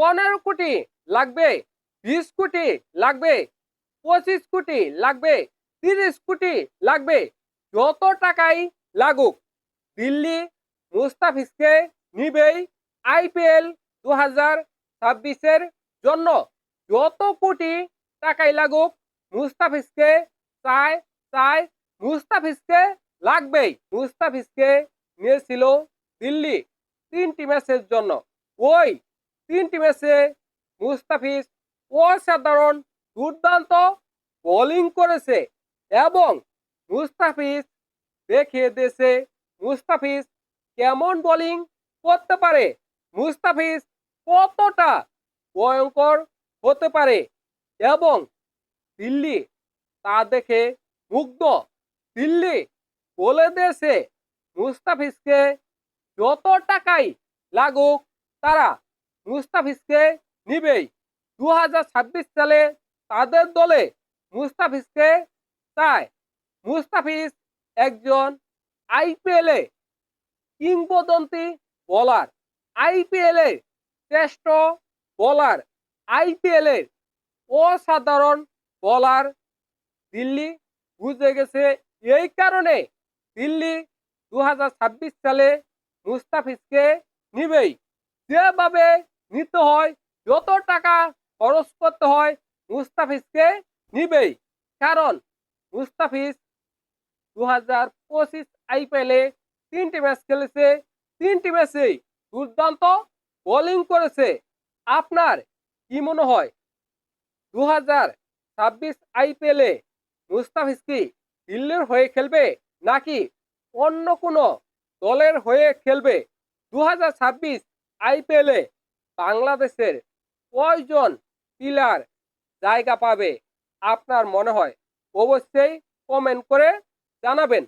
পনেরো কোটি লাগবে, বিশ কোটি লাগবে, পঁচিশ কোটি লাগবে, তিরিশ কোটি লাগবে, যত টাকাই লাগুক, দিল্লি মুস্তাফিজকে নিবেই আইপিএল দু হাজার ছাব্বিশের জন্য যত কোটি টাকাই লাগুক, মুস্তাফিজকে চায় চায় মুস্তাফিজকে লাগবেই। মুস্তাফিজকে নিয়েছিল দিল্লি তিনটি ম্যাচের জন্য। ওই তিনটি ম্যাচে মুস্তাফিজ অসাধারণ দুর্দান্ত বোলিং করেছে এবং মুস্তাফিজ দেখিয়ে দিয়েছে মুস্তাফিজ কেমন বোলিং করতে পারে? মুস্তাফিজ কতটা ভয়ঙ্কর হতে পারে? এবং দিল্লি তা দেখে মুগ্ধ। দিল্লি বলে দিয়েছে মুস্তাফিজকে যত টাকাই লাগুক তারা মুস্তাফিজকে নিবেই। দু হাজার ছাব্বিশ সালে তাদের দলে মুস্তাফিজকে চায়। মুস্তাফিজ একজন আইপিএলে কিংবদন্তি বোলার। আইপিএলের শ্রেষ্ঠ বোলার। আইপিএলের অসাধারণ বলার দিল্লি বুঝে গেছে। এই কারণে দিল্লি দু হাজার ছাব্বিশ সালে মুস্তাফিজকে নিবেই। যেভাবে নিতে হয়, যত টাকা খরচ করতে হয়, মুস্তাফিজকে নিবেই। কারণ মুস্তাফিজ দু হাজার পঁচিশ আইপিএলে তিনটি ম্যাচ খেলেছে, তিনটি ম্যাচেই দুর্দান্ত বোলিং করেছে। আপনার কি মনে হয় দু হাজার ছাব্বিশ আইপিএলে মুস্তাফিজ কি দিল্লির হয়ে খেলবে, নাকি অন্য কোনো দলের হয়ে খেলবে? দু হাজার ছাব্বিশ আইপিএলে বাংলাদেশের কয়জন পিলার জায়গা পাবে আপনার মনে হয়? অবশ্যই কমেন্ট করে জানাবেন।